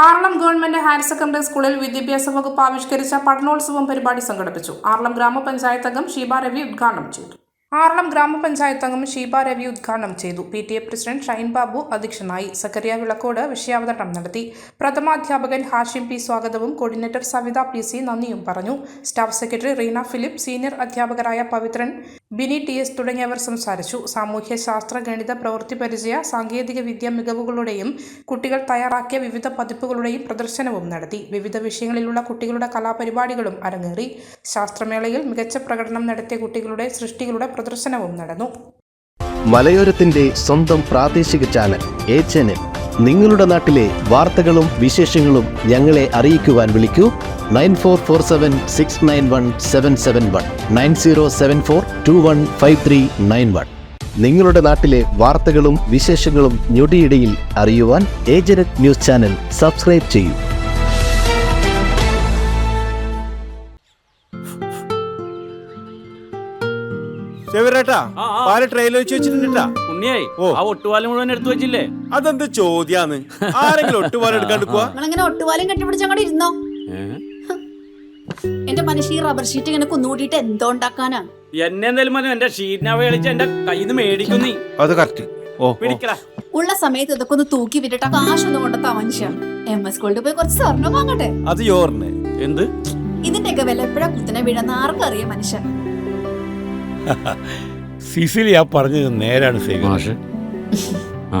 Aralam government higher secondary സ്കൂളിൽ വിദ്യാഭ്യാസ വകുപ്പ് ആവിഷ്കരിച്ച പഠനോത്സവം പരിപാടി സംഘടിപ്പിച്ചു. ആറളം ഗ്രാമപഞ്ചായത്ത് അംഗം ഷീബ രവി ഉദ്ഘാടനം ചെയ്തു. ആറളം ഗ്രാമപഞ്ചായത്ത് അംഗം ഷീബ രവി ഉദ്ഘാടനം ചെയ്തു. P T A president Shine Babu അധ്യക്ഷനായി സക്കറിയ വിളക്കോട് വിഷയാവതരണം നടത്തി. പ്രഥമാധ്യാപകൻ ഹാഷിം പി സ്വാഗതവും കോർഡിനേറ്റർ സവിത പി സി നന്ദിയും പറഞ്ഞു. Staff secretary Reena Philip senior അധ്യാപകരായ പവിത്രൻ ബിനി ടി എസ് തുടങ്ങിയവർ സംസാരിച്ചു. സാമൂഹ്യ ശാസ്ത്ര ഗണിത പ്രവൃത്തി പരിചയ സാങ്കേതിക വിദ്യ മികവുകളുടെയും കുട്ടികൾ തയ്യാറാക്കിയ വിവിധ പതിപ്പുകളുടെയും പ്രദർശനവും നടത്തി. വിവിധ വിഷയങ്ങളിലുള്ള കുട്ടികളുടെ കലാപരിപാടികളും അരങ്ങേറി. ശാസ്ത്രമേളയിൽ മികച്ച പ്രകടനം നടത്തിയ കുട്ടികളുടെ സൃഷ്ടികളുടെ പ്രദർശനവും നടന്നു. മലയോരത്തിന്റെ സ്വന്തം പ്രാദേശിക ചാനൽ എ ചാനൽ. നിങ്ങളുടെ നാട്ടിലെ വാർത്തകളും വിശേഷങ്ങളും ഞങ്ങളെ അറിയിക്കുവാൻ വിളിക്കൂ. Nine four four seven six nine one seven seven one. Nine zero seven four two one five three nine one. നിങ്ങളുടെ നാട്ടിലെ വാർത്തകളും വിശേഷങ്ങളും ഞൊടിയിടയിൽ അറിയുവാൻ ഏജനറ്റ് ന്യൂസ് ചാനൽ സബ്സ്ക്രൈബ് ചെയ്യൂ. ചെവിരേട്ടാ. പാൽ ട്രെയിലർ വെച്ച് വെച്ചിട്ടുണ്ടാ ഉണ്ണിയായി ആ ഒട്ടുപാലം മുഴുവൻ എടുത്തു വെച്ചില്ലേ? അതെന്ത് ചോദ്യാന്ന്? ആരെങ്കിലും ഒട്ടുപാലം ഒട്ടുപാലം ഇരുന്നോ? എന്റെ മനുഷ്യ ഈ റബ്ബർ ഷീറ്റ് ഇങ്ങനെ കുന്നുകൂട്ടിട്ട് എന്തോ ഉണ്ടാക്കാനാ? എന്നെ എന്തായാലും മതി എന്റെ ഷീറ്റിനാവ കളിച്ച് എന്റെ കയ്യിൽ നിന്ന് മേടിക്കും നീ. അത് കറക്റ്റ് ഓ പിടിക്കടാ. ഉള്ള സമയത്ത് ഇതൊക്കെ ഒന്ന് തൂക്കി വിട്ടിട്ട് കാശൊന്നും കൊണ്ടെത്താ മനുഷ്യ എം എസ് സ്കൂളിൽ പോയി കുറച്ച് സ്വർണം വാങ്ങട്ടെ? അത് യോറിന് എന്ത്? ഇതിന്റെയൊക്കെ വില എപ്പോഴാ കുത്തിനെ വീഴുന്ന ആർക്കും അറിയാം മനുഷ്യ സിസിലി ആ പറഞ്ഞത് നേരാണ് സേവ ആ?